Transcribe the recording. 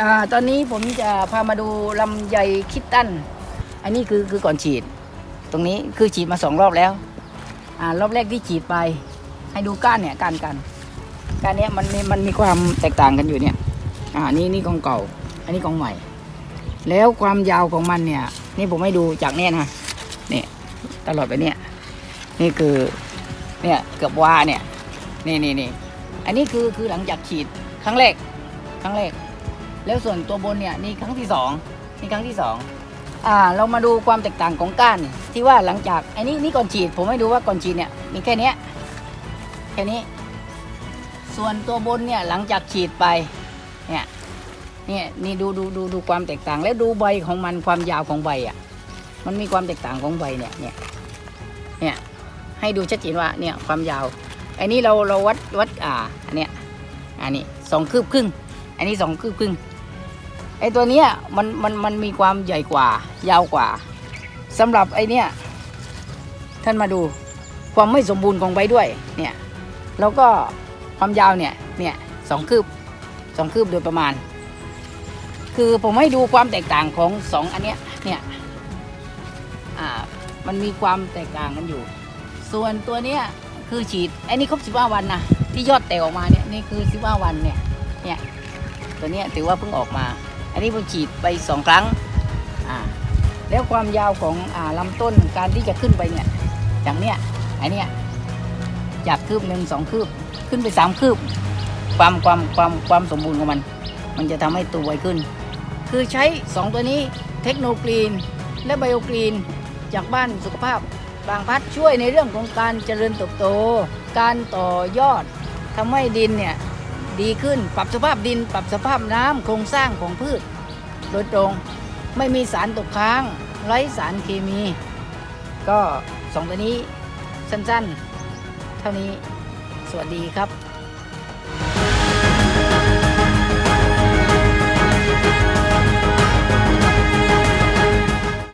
อ่าตอนนี้ผมจะพามาดูลำไยคิดตัน อันนี้คือคือก่อนฉีด ตรงนี้คือฉีดมาสองรอบแล้ว อ่ารอบแรกที่ฉีดไป ให้ดูก้านเนี่ยก้านกันก้านเนี้ยมันมีมันมีความแตกต่างกันอยู่เนี่ย อ่านี่นี่ของเก่า อันนี้ของใหม่ แล้วความยาวของมันเนี่ย นี่ผมให้ดูจากเนี่ยนะเนี่ยตลอดไปเนี่ย นี่คือเนี่ยเกือบว่าเนี่ยนี่นี่นี่อันนี้คือคือหลังจากฉีดครั้งแรกครั้งแรก แล้วส่วนตัวบนเนี่ยนี่ครั้งที่สองนี่ครั้งที่สองอ่าเรามาดูความแตกต่างของก้านที่ว่าหลังจากไอันนี้นี่ก่อนฉีด ผมให้ดูว่าก่อนฉีดเนี่ยมีแค่เนี้ยแค่นี้ ส่วนตัวบนเนี่ยหลังจากฉีดไปเนี่ยเนี่ยนี่ดูดูดูดูความแตกต่างแล้วดูใบของมันความยาวของใบอะมันมีความแตกต่างของใบเนี่ยเนี่ยเนี่ยให้ดูชัดเจนว่าเนี่ยความยาวอันนี้เราเราวัดวัดอ่าอันเนี้ยอันนี้สองคืบครึ่งอันนี้สองคืบครึ่ง ไอตัวเนี้ยมันมันมันมีความใหญ่กว่า ยาวกว่าสำหรับไอเนี้ยท่านมาดูความไม่สมบูรณ์ของใบด้วยเนี่ยแล้วก็ความยาวเนี่ยเนี่ยสองคืบสองคืบโดยประมาณ คือผมให้ดูความแตกต่างของสองอันเนี้ยเนี่ยอ่ามันมีความแตกต่างกันอยู่ ส่วนตัวเนี้ยคือฉีดไอ้นี่ครบ15วันนะที่ยอดแตกออกมาเนี่ยนี่คือ15วันเนี่ยเนี่ยตัวเนี้ยถือว่าเพิ่งออกมา อันนี้ผมฉีดไปสองครั้งอ่าแล้วความยาวของอ่าลำต้นการที่จะขึ้นไปเนี่ยอย่างเนี้ยไอเนี้ยจากคืบหนึ่งสองคืบขึ้นไปสามคืบ ความความความความสมบูรณ์ของมัน มันจะทำให้ตัวไวขึ้น คือใช้สองตัวนี้เทคโนกรีน และไบโอกรีน จากบ้านสุขภาพบางพัดช่วยในเรื่องของการเจริญเติบโต การต่อยอดทำให้ดินเนี่ย ดีขึ้น ปรับสภาพดิน ปรับสภาพน้ำโครงสร้างของพืช โดยตรงไม่มีสารตกค้างไร้สารเคมี ก็สองตัวนี้สั้นๆ เท่านี้สวัสดีครับ